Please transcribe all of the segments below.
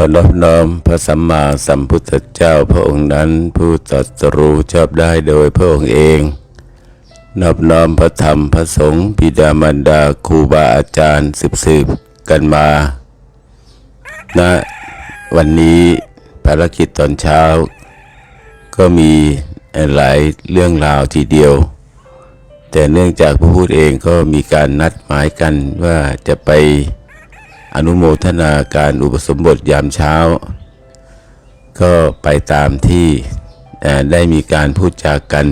ขอนอบน้อมพระสัมมาสัมพุทธเจ้าพระองค์นั้นผู้ตรัสรู้ชอบได้โดยพระองค์เอง นอบน้อมพระธรรมพระสงฆ์บิดามารดาครูบาอาจารย์สืบสืบๆกันมาณวันนี้ภารกิจตอนเช้า ก็มีหลายเรื่องราวทีเดียว แต่เนื่องจากผู้พูดเองก็มีการนัดหมายกันว่าจะไป อนุโมทนาการอุปสมบทยามเช้า ก็ไปตามที่ได้มีการพูดจากัน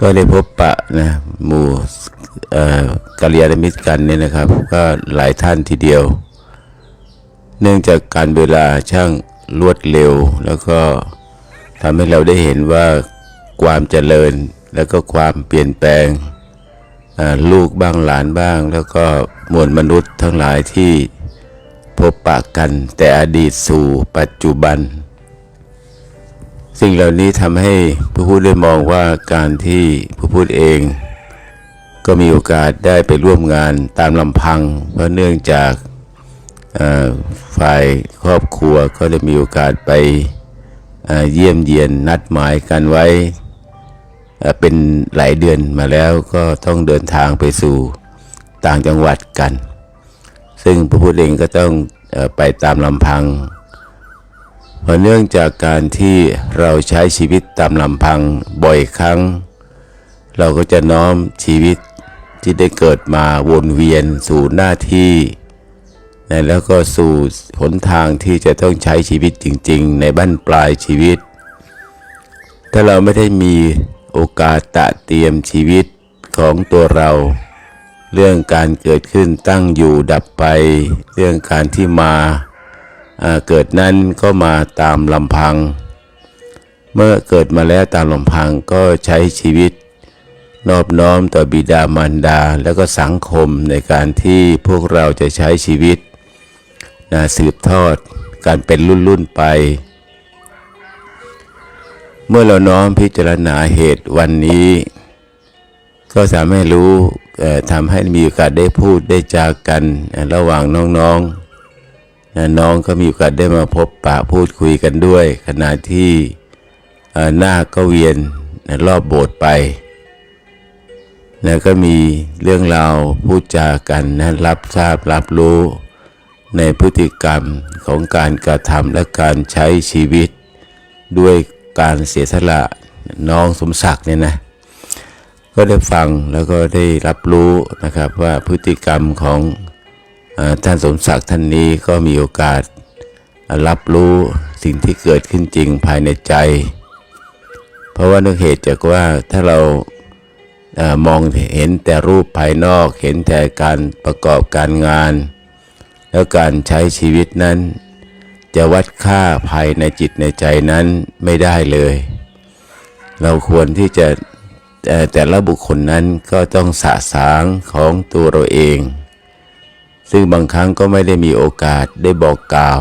ก็ได้พบปะนะหมู่กัลยาณมิตรกันเนี่ยนะครับ ก็หลายท่านทีเดียว เนื่องจากการเวลาช่างรวดเร็ว แล้วก็ทำให้เราได้เห็นว่าความเจริญแล้วก็ความเปลี่ยนแปลง ลูกบ้างหลานบ้าง แล้วก็มวลมนุษย์ทั้งหลายที่พบปะกันแต่อดีตสู่ปัจจุบัน สิ่งเหล่านี้ทำให้ผู้พูดได้มองว่าการที่ผู้พูดเอง ก็มีโอกาสได้ไปร่วมงานตามลำพัง เพราะเนื่องจากฝ่ายครอบครัวก็ได้มีโอกาสไปเยี่ยมเยียนนัดหมายกันไว้ เป็นหลายเดือนมาแล้วก็ต้องเดินทางไปสู่ต่างจังหวัดกัน ซึ่งผู้พูดเองก็ต้องอไปตามลำพัง เพราะเนื่องจากการที่เราใช้ชีวิตตามลำพังบ่อยครั้ง เราก็จะน้อมชีวิตที่ได้เกิดมาวนเวียนสู่หน้าที่นะแล้วก็สู่หนทางที่จะต้องใช้ชีวิตจริง ๆ ในบั้นปลายชีวิต ถ้าเราไม่ได้มี โอกาสตะเตรียมชีวิตของตัวเรา เรื่องการเกิดขึ้นตั้งอยู่ดับไป เรื่องการที่มาาเกิดนั้นก็มาตามลำพัง เมื่อเกิดมาแล้วตามลำพังก็ใช้ชีวิต นอบน้อมต่อบิดามารดาแล้วก็สังคมในการที่พวกเราจะใช้ชีวิตนะสืบทอดการเป็นรุ่นๆไป เมื่อเราน้อมพิจารณาเหตุวันนี้ ก็สามารถรู้ทำให้มีโอกาสได้พูดได้จากันระหว่างน้องๆนน้องก็มีโอกาสได้มาพบปะพูดคุยกันด้วย ขณะที่หน้าก็เวียนรอบโบสถ์ไปแล้วก็มีเรื่องราวพูดจากันนะรับทราบรับรู้ในพฤติกรรมของการกระทำและการใช้ชีวิตด้วย การเสียสละน้องสมศักดิ์เนี่ยนะก็ได้ฟังแล้วก็ได้รับรู้นะครับว่าพฤติกรรมของอท่านสมศักดิ์ท่านนี้ก็มีโอกาสรับรู้สิ่งที่เกิดขึ้นจริงภายในใจ เพราะว่าเนื่องเหตุจากว่าถ้าเรามองเห็นแต่รูปภายนอกเห็นแต่การประกอบการงาน แล้วการใช้ชีวิตนั้น จะวัดค่าภายในจิตในใจนั้นไม่ได้เลย เราควรที่จะแต่และบุคคลนั้นก็ต้องสะสางของตัวเราเอง ซึ่งบางครั้งก็ไม่ได้มีโอกาสได้บอกกล่าว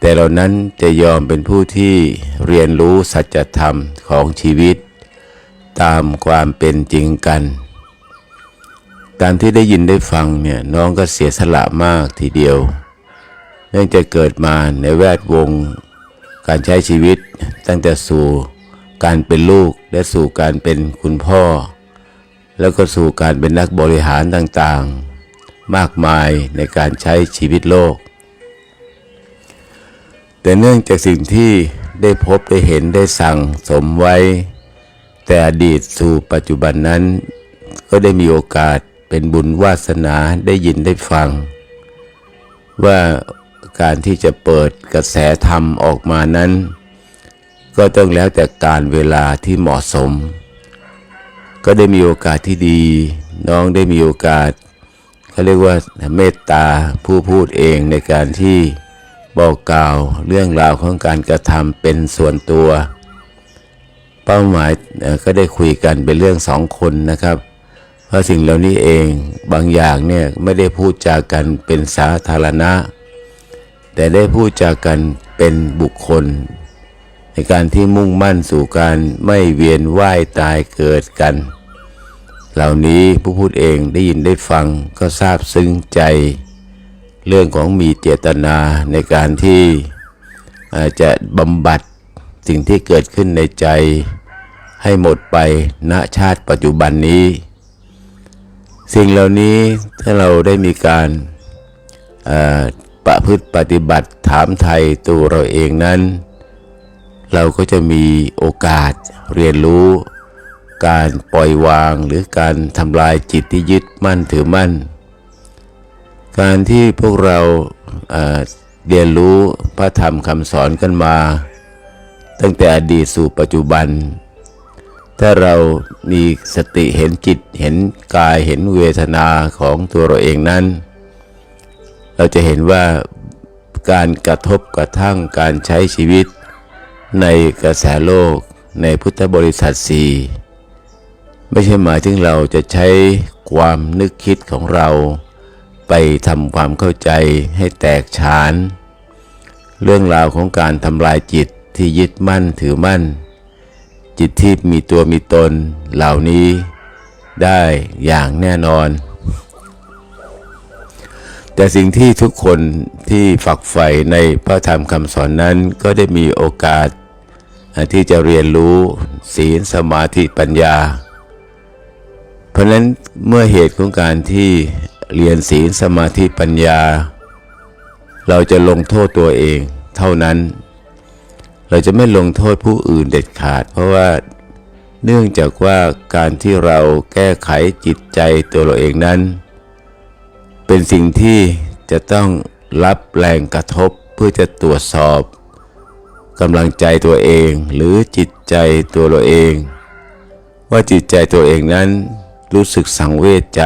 แต่เรานั้นจะยอมเป็นผู้ที่เรียนรู้สัจธรรมของชีวิต ตามความเป็นจริงกันการที่ได้ยินได้ฟังเนี่ยน้องก็เสียสละมากทีเดียว เนื่องจากเกิดมาในแวดวง การใช้ชีวิตตั้งแต่สู่การเป็นลูกและสู่การเป็นคุณพ่อ แล้วก็สู่การเป็นนักบริหารต่างๆ มากมายในการใช้ชีวิตโลก แต่เนื่องจากสิ่งที่ได้พบได้เห็นได้สั่งสมไว้ แต่อดีตสู่ปัจจุบันนั้น ก็ได้มีโอกาสเป็นบุญวาสนาได้ยินได้ฟัง ว่า การที่จะเปิดกระแสธรรมออกมานั้น ก็ต้องแล้วแต่การเวลาที่เหมาะสม ก็ได้มีโอกาสที่ดี น้องได้มีโอกาสเขาเรียกว่าเมตตาผู้พูดเองในการที่บอกกล่าวเรื่องราวของการกระทำเป็นส่วนตัว เป้าหมายก็ได้คุยกันเป็นเรื่องสองคนนะครับ เพราะสิ่งเหล่านี้เองบางอย่างเนี่ยไม่ได้พูดจากันเป็นสาธารณะ แต่ได้พูดจากันเป็นบุคคล ในการที่มุ่งมั่นสู่การไม่เวียนว่ายตายเกิดกัน เหล่านี้ผู้พูดเองได้ยินได้ฟังก็ทราบซึ้งใจ เรื่องของมีเจตนาในการที่จะบำบัดสิ่งที่เกิดขึ้นในใจให้หมดไปณชาติปัจจุบันนี้ สิ่งเหล่านี้ถ้าเราได้มีการ ประพฤติปฏิบัติถามไทยตัวเราเองนั้น เราก็จะมีโอกาสเรียนรู้ การปล่อยวางหรือการทำลายจิตที่ยึดมั่นถือมั่น การที่พวกเราเเรียนรู้พระธรรมคำสอนกันมา ตั้งแต่อดีตสู่ปัจจุบัน ถ้าเรามีสติเห็นจิตเห็นกายเห็นเวทนาของตัวเราเองนั้น เราจะเห็นว่าการกระทบกระทั่งการใช้ชีวิต ในกระแสโลก ในพุทธบริษัทสี่ไม่ใช่หมายถึงเราจะใช้ความนึกคิดของเรา ไปทำความเข้าใจให้แตกฉาน เรื่องราวของการทำลายจิตที่ยึดมั่นถือมั่น จิตที่มีตัวมีตนเหล่านี้ได้อย่างแน่นอน แต่สิ่งที่ทุกคนที่ฝักใฝ่ในพระธรรมคำสอนนั้นก็ได้มีโอกาสที่จะเรียนรู้ศีลสมาธิปัญญา เพราะนั้นเมื่อเหตุของการที่เรียนศีลสมาธิปัญญา เราจะลงโทษตัวเองเท่านั้น เราจะไม่ลงโทษผู้อื่นเด็ดขาด เพราะว่าเนื่องจากว่าการที่เราแก้ไขจิตใจตัวเราเองนั้น เป็นสิ่งที่จะต้องรับแรงกระทบเพื่อจะตรวจสอบกำลังใจตัวเองหรือจิตใจตัวเราเอง ว่าจิตใจตัวเองนั้นรู้สึกสังเวชใจ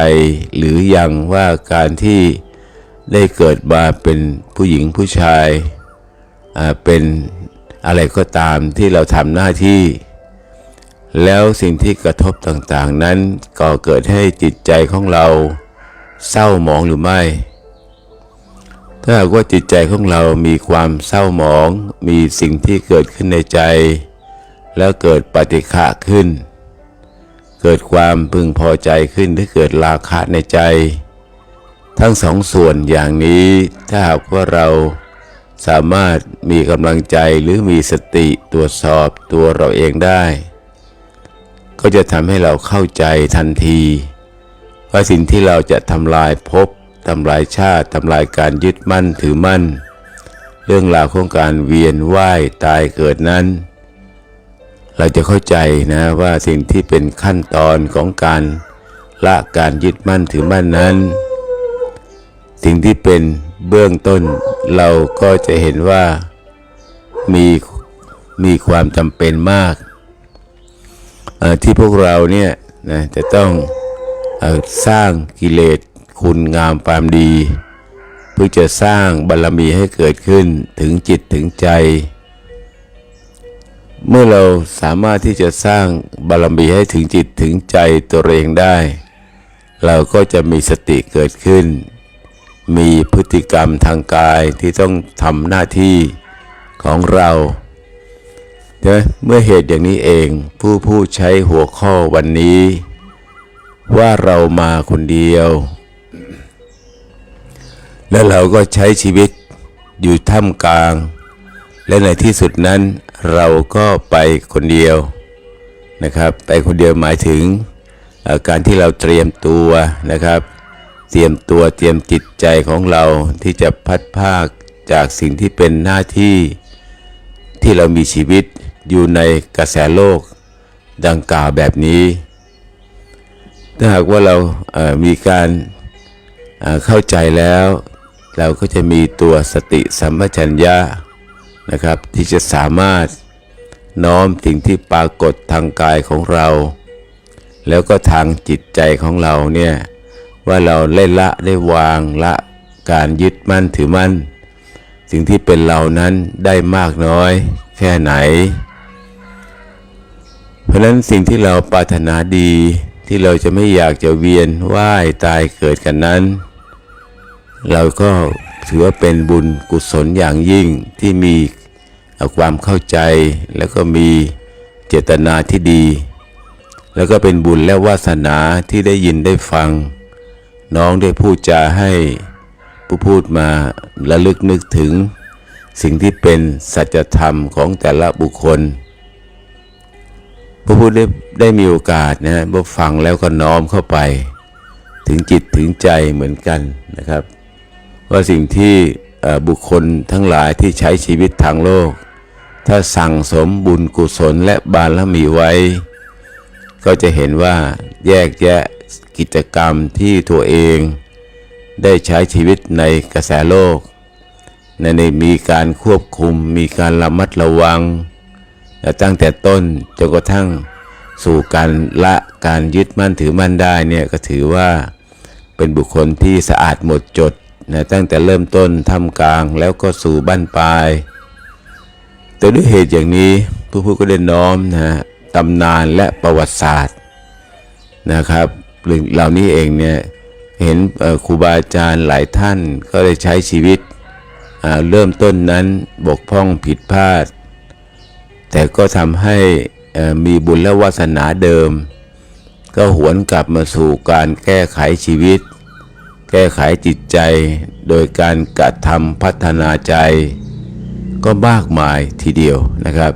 หรือยังว่าการที่ได้เกิดมาเป็นผู้หญิงผู้ชายอ่าเป็นอะไรก็ตามที่เราทำหน้าที่ แล้วสิ่งที่กระทบต่างๆนั้นก็เกิดให้จิตใจของเรา เศร้าหมองหรือไม่ ถ้าหากว่าจิตใจของเรามีความเศร้าหมอง มีสิ่งที่เกิดขึ้นในใจ แล้วเกิดปฏิฆะขึ้น เกิดความพึงพอใจขึ้นหรือเกิดราคะในใจ ทั้งสองส่วนอย่างนี้ถ้าหากว่าเราสามารถมีกำลังใจหรือมีสติตรวจสอบตัวเราเองได้ ก็จะทำให้เราเข้าใจทันที ว่าสิ่งที่เราจะทำลายภพทำลายชาติทำลายการยึดมั่นถือมั่น เรื่องราวของการเวียนว่ายตายเกิดนั้น เราจะเข้าใจนะว่าสิ่งที่เป็นขั้นตอนของการละการยึดมั่นถือมั่นนั้น สิ่งที่เป็นเบื้องต้นเราก็จะเห็นว่ามีมีความจำเป็นมากที่พวกเราเนี่ยนะจะต้อง สร้างกิเลสคุณงามความดี เพื่อจะสร้างบารรมีให้เกิดขึ้นถึงจิตถึงใจ เมื่อเราสามารถที่จะสร้างบารรมีให้ถึงจิตถึงใจตัวเองได้ เราก็จะมีสติเกิดขึ้น มีพฤติกรรมทางกายที่ต้องทำหน้าที่ของเราเมื่อเหตุอย่างนี้เองผู้ผู้ใช้หัวข้อวันนี้ ว่าเรามาคนเดียว แล้วเราก็ใช้ชีวิตอยู่ท่ามกลาง และในที่สุดนั้นเราก็ไปคนเดียวนะครับ ไปคนเดียวหมายถึงการที่เราเตรียมตัวนะครับ เตรียมตัวเตรียมจิตใจของเราที่จะพัดภาคจากสิ่งที่เป็นหน้าที่ที่เรามีชีวิตอยู่ในกระแสโลกดังกล่าวแบบนี้ ถ้าหากว่าเรามีการเอ่อเข้าใจแล้ว เราก็จะมีตัวสติสัมปชัญญะนะครับ ที่จะสามารถน้อมสิ่งที่ปรากฏทางกายของเรา แล้วก็ทางจิตใจของเราเนี่ยว่าเราเล่นละได้วางละการยึดมั่นถือมั่น สิ่งที่เป็นเรานั้นได้มากน้อยแค่ไหน เพราะฉะนั้นสิ่งที่เราปรารถนาดี ที่เราจะไม่อยากจะเวียนว่ายตายเกิดกันนั้น เราก็ถือว่าเป็นบุญกุศลอย่างยิ่งที่มีความเข้าใจแล้วก็มีเจตนาที่ดี แล้วก็เป็นบุญและวาสนาที่ได้ยินได้ฟัง น้องได้พูดจาให้ผู้พูดมาระลึกนึกถึง สิ่งที่เป็นสัจธรรมของแต่ละบุคคล ผู้พูดได้ได้มีโอกาสนะพอฟังแล้วก็น้อมเข้าไป ถึงจิตถึงใจเหมือนกันนะครับ ว่าสิ่งที่บุคคลทั้งหลายที่ใช้ชีวิตทางโลก ถ้าสั่งสมบุญกุศลและบารมีไว้ ก็จะเห็นว่าแยกแยะกิจกรรมที่ตัวเอง ได้ใช้ชีวิตในกระแสโลกในในมีการควบคุมมีการระมัดระวัง ตั้งแต่ต้นจนกระทั่งสู่การละการยึดมั่นถือมั่นได้เนี่ยก็ถือว่าเป็นบุคคลที่สะอาดหมดจดนะตั้งแต่เริ่มต้นทำกลางแล้วก็สู่บั้นปลายแต่ด้วยเหตุอย่างนี้ผู้พูดก็ได้น้อมนะตำนานและประวัติศาสตร์นะครับเหล่านี้เองเนี่ยเห็นครูบาอาจารย์หลายท่านก็ได้ใช้ชีวิตเริ่มต้นนั้นบกพร่องผิดพลาด แต่ก็ทำให้มีบุญและวาสนาเดิม ก็หวนกลับมาสู่การแก้ไขชีวิต แก้ไขจิตใจ โดยการกระทำพัฒนาใจ ก็มากมายทีเดียวนะครับ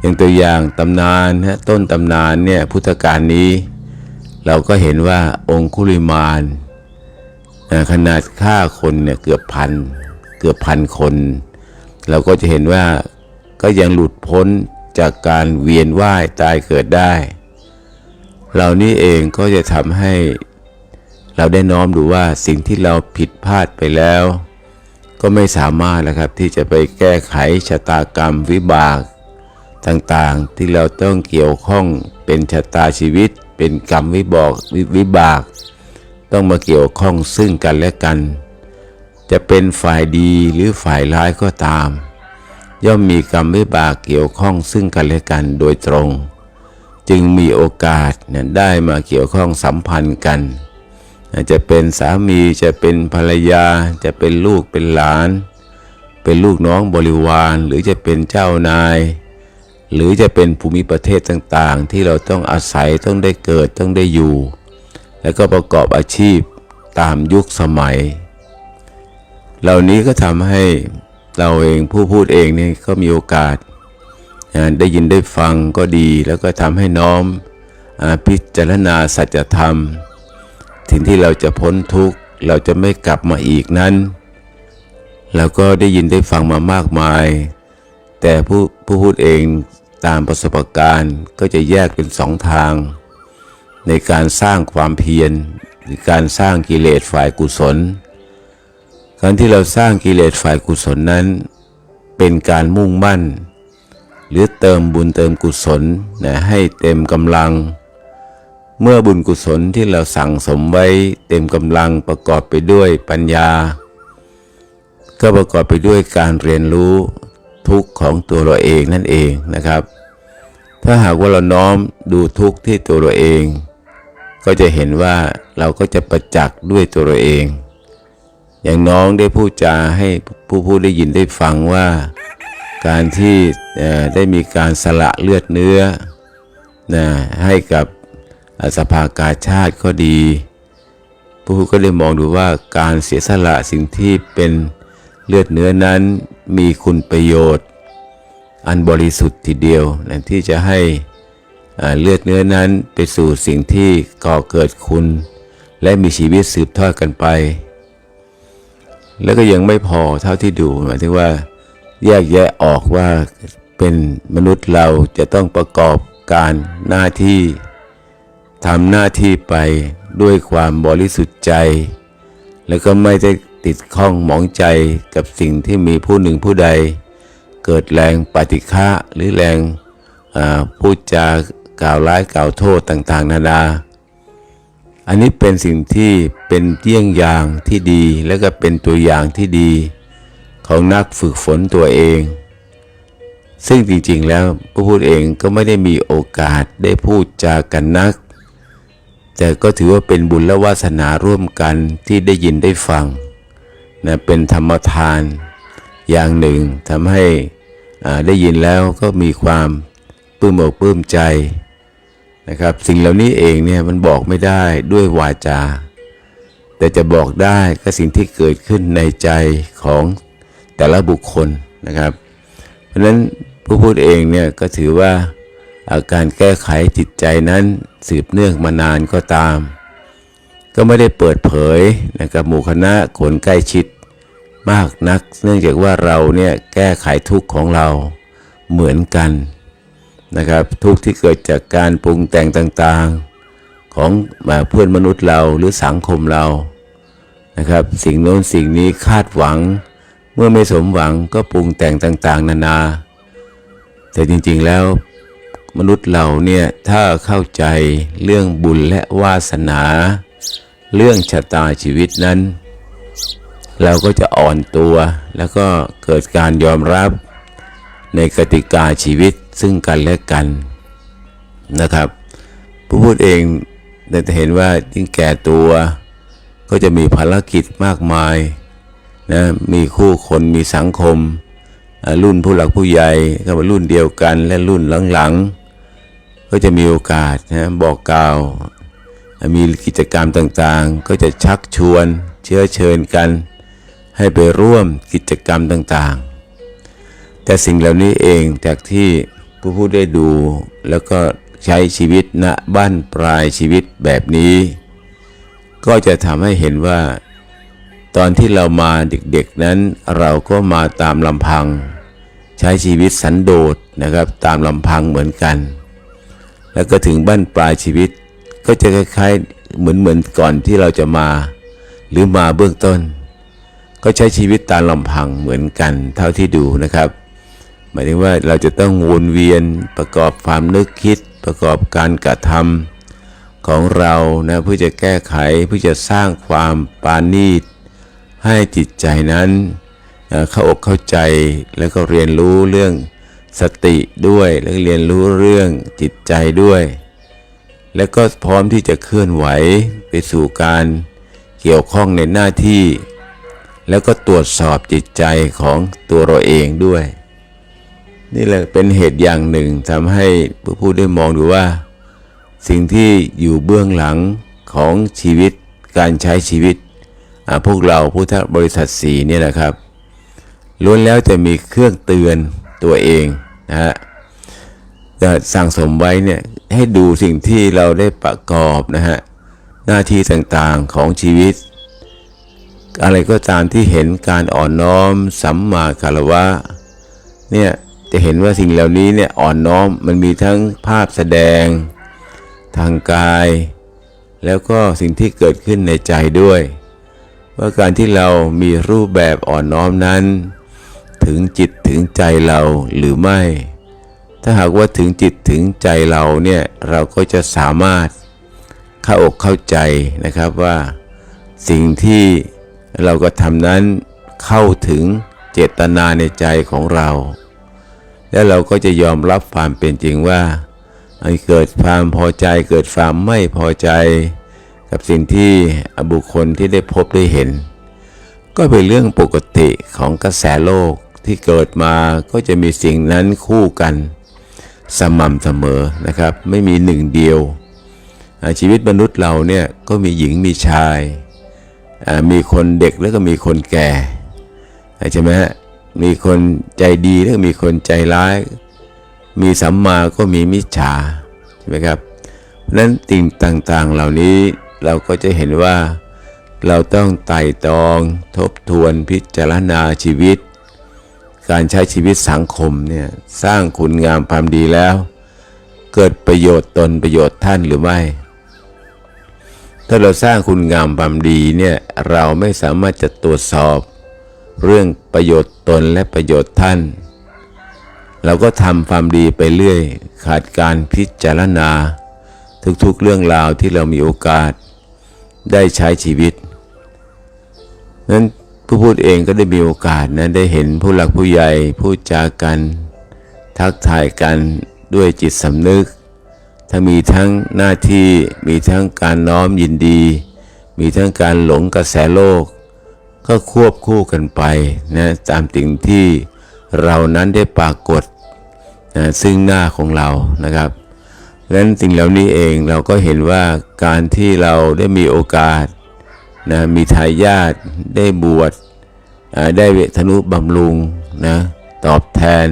อย่างตัวอย่างตำนานฮะต้นตำนานเนี่ยพุทธกาลนี้ เราก็เห็นว่าองคุลิมานขนาดฆ่าคนเนี่ยเกือบพันเกือบพันคน เราก็จะเห็นว่า ก็ยังหลุดพ้นจากการเวียนว่ายตายเกิดได้เหล่านี้เองก็จะทำให้ เราได้น้อมดูว่าสิ่งที่เราผิดพลาดไปแล้ว ก็ไม่สามารถนะครับที่จะไปแก้ไขชะตากรรมวิบาก ต่างๆที่เราต้องเกี่ยวข้องเป็นชะตาชีวิต เป็นกรรมวิบอกววิบาก ต้องมาเกี่ยวข้องซึ่งกันและกัน จะเป็นฝ่ายดีหรือฝ่ายร้ายก็ตาม ย่อมมีกรรมวิบากเกี่ยวข้องซึ่งกันและกันโดยตรง จึงมีโอกาสเนี่ยได้มาเกี่ยวข้องสัมพันธ์กัน จะเป็นสามีจะเป็นภรรยา จะเป็นลูกเป็นหลาน เป็นลูกน้องบริวาร หรือจะเป็นเจ้านาย หรือจะเป็นภูมิประเทศต่างๆ ที่เราต้องอาศัยต้องได้เกิดต้องได้อยู่ แล้วก็ประกอบอาชีพตามยุคสมัย เหล่านี้ก็ทำให้ เราเองผู้พูดเองนี่ก็มีโอกาสได้ยินได้ฟังก็ดี แล้วก็ทำให้น้อมอพิจารณาสัจธรรมถึงที่เราจะพ้นทุกข์ เราจะไม่กลับมาอีกนั้นเราก็ได้ยินได้ฟังมามากมาย แต่ผู้ผู้พูดเองตามประสบการณ์ก็จะแยกเป็นสองทาง ในการสร้างความเพียรหรือการสร้างกิเลสฝ่ายกุศล การที่เราสร้างกิเลสฝ่ายกุศลนั้น เป็นการมุ่งมั่น หรือเติมบุญเติมกุศลนะให้เต็มกำลัง เมื่อบุญกุศลที่เราสั่งสมไว้เต็มกำลังประกอบไปด้วยปัญญา ก็ประกอบไปด้วยการเรียนรู้ทุกข์ของตัวเราเองนั่นเองนะครับ ถ้าหากว่าเราน้อมดูทุกข์ที่ตัวเราเอง ก็จะเห็นว่าเราก็จะประจักษ์ด้วยตัวเราเอง อย่างน้องได้พูดจาให้ผู้ผู้ได้ยินได้ฟังว่า การที่ได้มีการสละเลือดเนื้อนะให้กับสภากาชาติก็ดี ผู้ก็ได้มองดูว่าการเสียสละสิ่งที่เป็นเลือดเนื้อนั้นมีคุณประโยชน์ อันบริสุทธิ์ทีเดียวนะที่จะให้เลือดเนื้อนั้นไปสู่สิ่งที่ก่อเกิดคุณ และมีชีวิตสืบทอดกันไป แล้วก็ยังไม่พอเท่าที่ดูหมายถึงว่าแยกแยะออกว่าเป็นมนุษย์เราจะต้องประกอบการหน้าที่ทำหน้าที่ไปด้วยความบริสุทธิ์ใจ แล้วก็ไม่ได้ติดข้องหมองใจกับสิ่งที่มีผู้หนึ่งผู้ใด เกิดแรงปฏิฆะหรือแรงพูดจากล่าวร้ายกล่าวโทษต่างๆ นานา อันนี้เป็นสิ่งที่เป็นเยี่ยงอย่างที่ดี และก็เป็นตัวอย่างที่ดี ของนักฝึกฝนตัวเอง ซึ่งจริงๆแล้วผู้พูดเองก็ไม่ได้มีโอกาสได้พูดจากันนัก แต่ก็ถือว่าเป็นบุญและวาสนาร่วมกันที่ได้ยินได้ฟังนะเป็นธรรมทานอย่างหนึ่งทำให้ได้ยินแล้วก็มีความปลื้มอกปลื้มใจ นะครับ สิ่งเหล่านี้เองเนี่ยมันบอกไม่ได้ด้วยวาจา แต่จะบอกได้ก็สิ่งที่เกิดขึ้นในใจของแต่ละบุคคลนะครับ เพราะฉะนั้นผู้พูดเองเนี่ยก็ถือว่าอาการแก้ไขจิตใจนั้นสืบเนื่องมานานก็ตาม ก็ไม่ได้เปิดเผยนะครับหมู่คณะคนใกล้ชิดมากนัก เนื่องจากว่าเราเนี่ยแก้ไขทุกข์ของเราเหมือนกัน นะครับ ทุกที่เกิดจากการปรุงแต่งต่างๆ ของเพื่อนมนุษย์เราหรือสังคมเรานะครับ สิ่งโน้นสิ่งนี้คาดหวัง เมื่อไม่สมหวังก็ปรุงแต่งต่าง ๆ นานา แต่จริงๆแล้วมนุษย์เราเนี่ยถ้าเข้าใจเรื่องบุญและวาสนา เรื่องชะตาชีวิตนั้น เราก็จะอ่อนตัวแล้วก็เกิดการยอมรับในกติกาชีวิต ซึ่งกันและกันนะครับ ผู้พูดเองได้เห็นว่ายิ่งแก่ตัวก็จะมีภารกิจมากมายนะมีคู่คนมีสังคม รุ่นผู้หลักผู้ใหญ่ก็มารุ่นเดียวกันและรุ่นหลังๆ ก็จะมีโอกาสนะบอกกล่าว มีกิจกรรมต่างๆ ก็จะชักชวนเชื้อเชิญกัน ให้ไปร่วมกิจกรรมต่างๆ แต่สิ่งเหล่านี้เองจากที่ ผู้พูดได้ดู แล้วก็ใช้ชีวิตณบ้านปลายชีวิตแบบนี้ ก็จะทำให้เห็นว่า ตอนที่เรามาเด็กๆนั้นเราก็มาตามลำพัง ใช้ชีวิตสันโดษนะครับ ตามลำพังเหมือนกัน แล้วก็ถึงบ้านปลายชีวิต ก็จะคล้ายๆเหมือนเหมือนก่อนที่เราจะมา หรือมาเบื้องต้น ก็ใช้ชีวิตตามลำพังเหมือนกัน เท่าที่ดูนะครับ หมายถึงว่าเราจะต้องวนเวียนประกอบความนึกคิด ประกอบการกระทำของเรานะเพื่อจะแก้ไขเพื่อจะสร้างความปาณีตให้จิตใจนั้นเอ่อเข้าอกเข้าใจแล้วก็เรียนรู้เรื่องสติด้วยแล้วเรียนรู้เรื่องจิตใจด้วย แล้วก็พร้อมที่จะเคลื่อนไหวไปสู่การเกี่ยวข้องในหน้าที่ แล้วก็ตรวจสอบจิตใจของตัวเราเองด้วย นี่แหละเป็นเหตุอย่างหนึ่งทำให้ผู้พูดได้มองดูว่า สิ่งที่อยู่เบื้องหลังของชีวิตการใช้ชีวิต พวกเราพุทธบริษัทสีเนี่ยนะครับล้วนแล้วจะมีเครื่องเตือนตัวเองนะฮะจะสั่งสมไว้เนี่ยให้ดูสิ่งที่เราได้ประกอบนะฮะหน้าที่ต่างๆของชีวิต อะไรก็ตามที่เห็นการอ่อนน้อมสัมมาคารวะเนี่ย จะเห็นว่าสิ่งเหล่านี้เนี่ยอ่อนน้อมมันมีทั้งภาพแสดงทางกาย แล้วก็สิ่งที่เกิดขึ้นในใจด้วย ว่าการที่เรามีรูปแบบอ่อนน้อมนั้น ถึงจิตถึงใจเราหรือไม่ ถ้าหากว่าถึงจิตถึงใจเราเนี่ยเราก็จะสามารถเข้าอกเข้าใจนะครับว่าสิ่งที่เราก็ทำนั้นเข้าถึงเจตนาในใจของเรา และเราก็จะยอมรับความเป็นจริงว่าเกิดความพอใจเกิดความไม่พอใจ กับสิ่งที่บุคคลที่ได้พบได้เห็น ก็เป็นเรื่องปกติของกระแสโลกที่เกิดมาก็จะมีสิ่งนั้นคู่กันสม่ำเสมอนะครับ ไม่มีหนึ่งเดียว ชีวิตมนุษย์เราเนี่ยก็มีหญิงมีชาย มีคนเด็กแล้วก็มีคนแก่ใช่ไหมฮะ มีคนใจดีแล้วมีคนใจร้าย มีสัมมาก็มีมิจฉาใช่ไหมครับเพราะนั้นสิ่งต่างๆเหล่านี้เราก็จะเห็นว่า เราต้องไต่ตอง ทบทวนพิจารณาชีวิต การใช้ชีวิตสังคมเนี่ยสร้างคุณงามความดีแล้ว เกิดประโยชน์ตนประโยชน์ท่านหรือไม่ ถ้าเราสร้างคุณงามความดีเนี่ยเราไม่สามารถจะตรวจสอบ เรื่องประโยชน์ตนและประโยชน์ท่าน เราก็ทำความดีไปเรื่อย ขาดการพิจารณา ทุกๆเรื่องราวที่เรามีโอกาส ได้ใช้ชีวิต นั้นผู้พูดเองก็ได้มีโอกาสนะได้เห็นผู้หลักผู้ใหญ่พูดจากัน ทักทายกันด้วยจิตสำนึกถ้ามีทั้งหน้าที่มีทั้งการน้อมยินดี มีทั้งการหลงกระแสโลก ก็ควบคู่กันไปนะตามสิ่งที่เรานั้นได้ปรากฏนะซึ่งหน้าของเรานะครับดังนั้นสิ่งเหล่านี้เองเราก็เห็นว่าการที่เราได้มีโอกาสนะมีทายาทได้บวชได้เวทนุบำรุงนะตอบแทน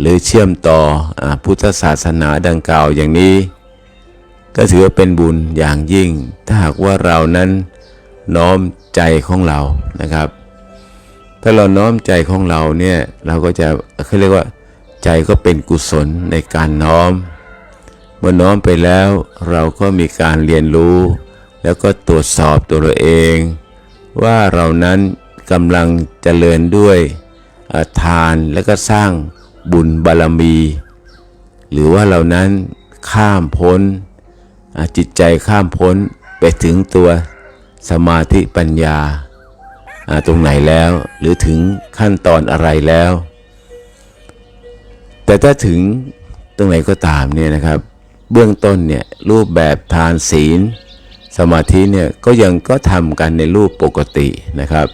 หรือเชื่อมต่ออพุทธศาสนาดังกล่าวอย่างนี้ ก็ถือว่าเป็นบุญอย่างยิ่ง ถ้าหากว่าเรานั้นน้อม ใจของเรานะครับ ถ้าเราน้อมใจของเราเนี่ยเราก็จะเขาเรียกว่าใจก็เป็นกุศลในการน้อม เมื่อน้อมไปแล้วเราก็มีการเรียนรู้ แล้วก็ตรวจสอบตัวเราเอง ว่าเรานั้นกำลังเจริญด้วยทานแล้วก็สร้างบุญบารมี หรือว่าเรานั้นข้ามพ้นจิตใจข้ามพ้นไปถึงตัว สมาธิปัญญาตรงไหนแล้วหรือถึงขั้นตอนอะไรแล้ว แต่ถ้าถึงตรงไหนก็ตามเนี่ยนะครับ เบื้องต้นเนี่ยรูปแบบทานศีล สมาธิเนี่ยก็ยังก็ทำกันในรูปปกตินะครับ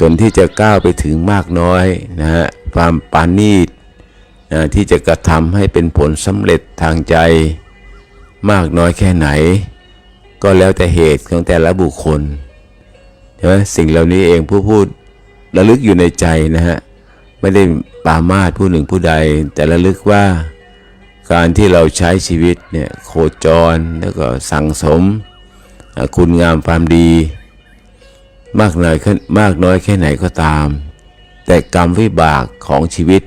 จนที่จะก้าวไปถึงมากน้อยนะฮะความปานีตนะที่จะกระทำให้เป็นผลสำเร็จทางใจมากน้อยแค่ไหน ก็แล้วแต่เหตุของแต่ละบุคคลใช่ไหมสิ่งเหล่านี้เองผู้พูดระลึกอยู่ในใจนะฮะไม่ได้ปามาผู้หนึ่งผู้ใด แต่ระลึกว่าการที่เราใช้ชีวิตเนี่ยโคจรแล้วก็สั่งสม คุณงามความดี มากน้อยมากน้อยแค่ไหนก็ตาม แต่กรรมวิบากของชีวิต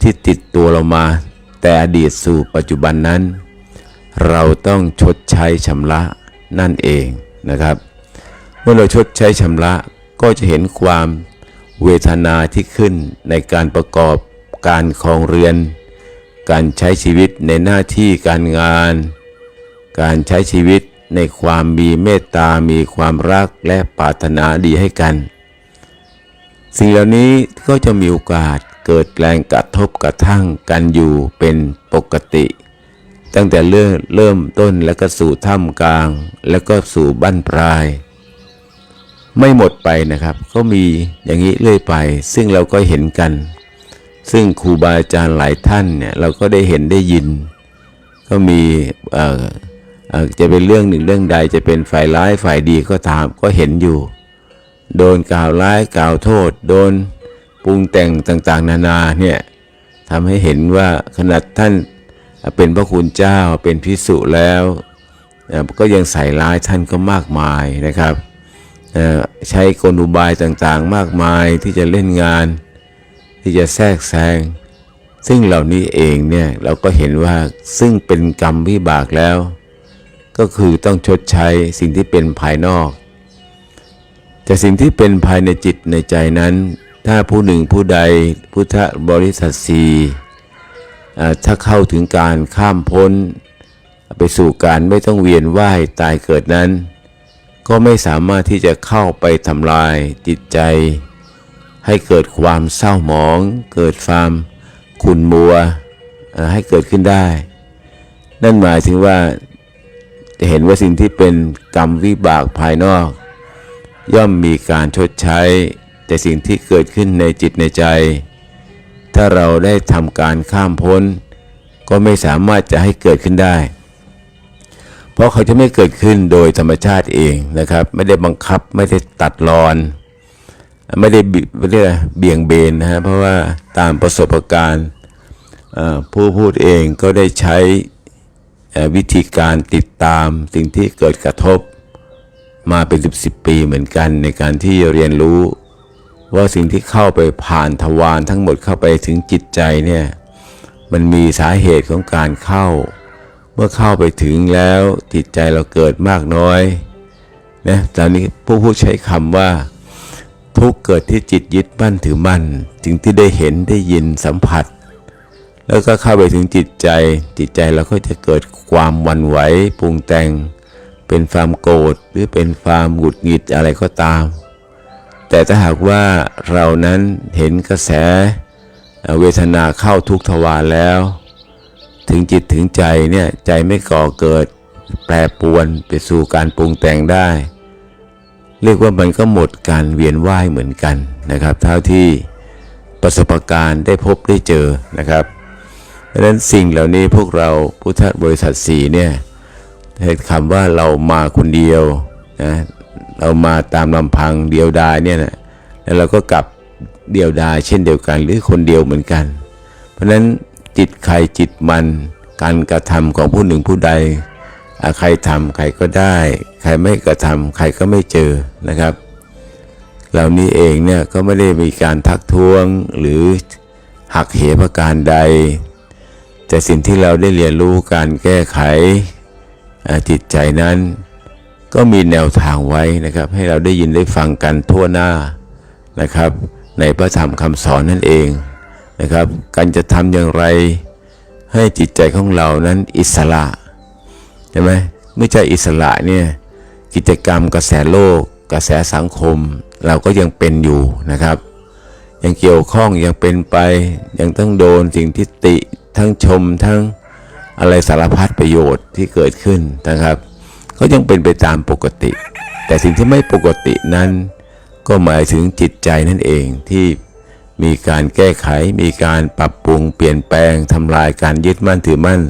ที่ติดตัวเรามา แต่อดีตสู่ปัจจุบันนั้น เราต้องชดใช้ชำระ นั่นเองนะครับ เมื่อเราชดใช้ชำระก็จะเห็นความเวทนาที่ขึ้นในการประกอบการครองเรือน การใช้ชีวิตในหน้าที่การงาน การใช้ชีวิตในความมีเมตตา มีความรักและปรารถนาดีให้กัน สิ่งเหล่านี้ก็จะมีโอกาสเกิดแรงกระทบกระทั่งกันอยู่เป็นปกติ ตั้งแต่เริ่มเริ่มต้นแล้วก็สู่ท่ามกลาง แล้วก็สู่บั้นปลาย ไม่หมดไปนะครับ ก็มีอย่างนี้เรื่อยไป ซึ่งเราก็เห็นกัน ซึ่งครูบาอาจารย์หลายท่านเนี่ยเราก็ได้เห็นได้ยิน ก็มีจะเป็นเรื่องหนึ่งเรื่องใดจะเป็นฝ่ายร้ายฝ่ายดีก็ตามก็เห็นอยู่ โดนกล่าวร้ายกล่าวโทษ โดนปรุงแต่งต่างๆ นานาเนี่ยทำให้เห็นว่าขนาดท่าน เป็นพระคุณเจ้าเป็นพิสุแล้วก็ยังใส่ร้ายท่านก็มากมายนะครับใช้กลอุบายต่างๆ มากมายที่จะเล่นงาน ที่จะแทรกแซงซึ่งเหล่านี้เองเนี่ยเราก็เห็นว่าซึ่งเป็นกรรมวิบากแล้ว ก็คือต้องชดใช้สิ่งที่เป็นภายนอก แต่สิ่งที่เป็นภายในจิตในใจนั้น ถ้าผู้หนึ่งผู้ใดพุทธบริษัทสี ถ้าเข้าถึงการข้ามพ้น ไปสู่การไม่ต้องเวียนว่ายตายเกิดนั้น ก็ไม่สามารถที่จะเข้าไปทำลายจิตใจ ให้เกิดความเศร้าหมอง เกิดความขุ่นมัวให้เกิดขึ้นได้ นั่นหมายถึงว่าจะเห็นว่าสิ่งที่เป็นกรรมวิบากภายนอก ย่อมมีการชดใช้ แต่สิ่งที่เกิดขึ้นในจิตในใจ ถ้าเราได้ทำการข้ามพ้น ก็ไม่สามารถจะให้เกิดขึ้นได้ เพราะเขาจะไม่เกิดขึ้นโดยธรรมชาติเองนะครับ ไม่ได้บังคับไม่ได้ตัดรอน ไม่ได้ไม่ได้เบี่ยงเบนนะฮะเพราะว่าตามประสบการณ์ผู้พูดเองก็ได้ใช้วิธีการติดตามสิ่งที่เกิดกระทบมาเป็นสิบสิบปีเหมือนกันในการที่เรียนรู้ ว่าสิ่งที่เข้าไปผ่านทวารทั้งหมดเข้าไปถึงจิตใจเนี่ยมันมีสาเหตุของการเข้า เมื่อเข้าไปถึงแล้วจิตใจเราเกิดมากน้อยนะตอนนี้ผู้พูดใช้คำว่า ทุกเกิดที่จิตยึดมั่นถือมั่นสิ่งที่ได้เห็นได้ยินสัมผัส แล้วก็เข้าไปถึงจิตใจ จิตใจเราก็จะเกิดความวันไหวปรุงแต่ง เป็นความโกรธหรือเป็นความหงุดหงิดอะไรก็ตาม แต่ถ้าหากว่าเรานั้นเห็นกระแสเวทนาเข้าทุกทวารแล้ว ถึงจิตถึงใจเนี่ยใจไม่ก่อเกิดแปรปวนไปสู่การปรุงแต่งได้ เรียกว่ามันก็หมดการเวียนว่ายเหมือนกันนะครับ เท่าที่ประสบการณ์ได้พบได้เจอนะครับดังนั้นสิ่งเหล่านี้พวกเราพุทธบริษัทสีเนี่ยคำว่าเรามาคนเดียวนะ เอามาตามลำพังเดียวดายเนี่ยนะแล้วเราก็กลับเดียวดายเช่นเดียวกัน หรือคนเดียวเหมือนกัน เพราะฉะนั้นจิตใครจิตมันการกระทำของผู้หนึ่งผู้ใด ใครทำใครก็ได้ ใครไม่กระทำใครก็ไม่เจอนะครับ เหล่านี้เองเนี่ยก็ไม่ได้มีการทักท้วงหรือหักเหประการใด แต่สิ่งที่เราได้เรียนรู้การแก้ไขจิตใจนั้น ก็มีแนวทางไว้นะครับ ให้เราได้ยินได้ฟังกันทั่วหน้านะครับ ในพระธรรมคำสอนนั่นเองนะครับ การจะทำอย่างไร ให้จิตใจของเรานั้นอิสระใช่ไหมไม่ใช่อิสระเนี่ยกิจกรรมกระแสโลก กระแสสังคม เราก็ยังเป็นอยู่นะครับ ยังเกี่ยวข้องยังเป็นไป ยังต้องโดนสิ่งที่ติทั้งชมทั้งอะไรสารพัดประโยชน์ที่เกิดขึ้นนะครับ ก็ยังเป็นไปตามปกติ แต่สิ่งที่ไม่ปกตินั้น ก็หมายถึงจิตใจนั่นเองที่มีการแก้ไข มีการปรับปรุง เปลี่ยนแปลงทำลายการยึดมั่นถือมั่น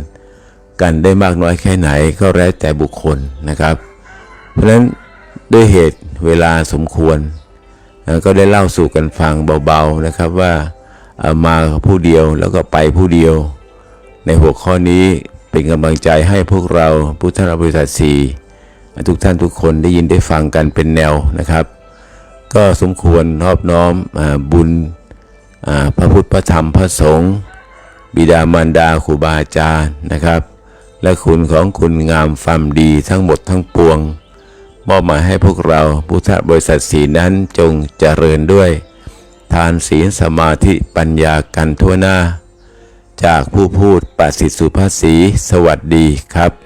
กันได้มากน้อยแค่ไหนก็แล้วแต่บุคคลนะครับ เพราะฉะนั้นด้วยเหตุเวลาสมควร ก็ได้เล่าสู่กันฟังเบาๆนะครับว่ามาผู้เดียวแล้วก็ไปผู้เดียว ในหัวข้อนี้ เป็นกำลังใจให้พวกเราพุทธบริษัทสี่ทุกท่านทุกคนได้ยินได้ฟังกันเป็นแนวนะครับ ก็สมควรนอบน้อมอบุญพระพุทธพระธรรมพระสงฆ์บิดามารดาครูบาอาจารย์นะครับ และคุณของคุณงามความดีทั้งหมดทั้งปวง มอบหมายให้พวกเราพุทธบริษัทสีนั้นจงเจริญด้วย ทานศีลสมาธิปัญญากันทั่วหน้า จากผู้พูดประสิทธิ์สุภาษี สวัสดีครับ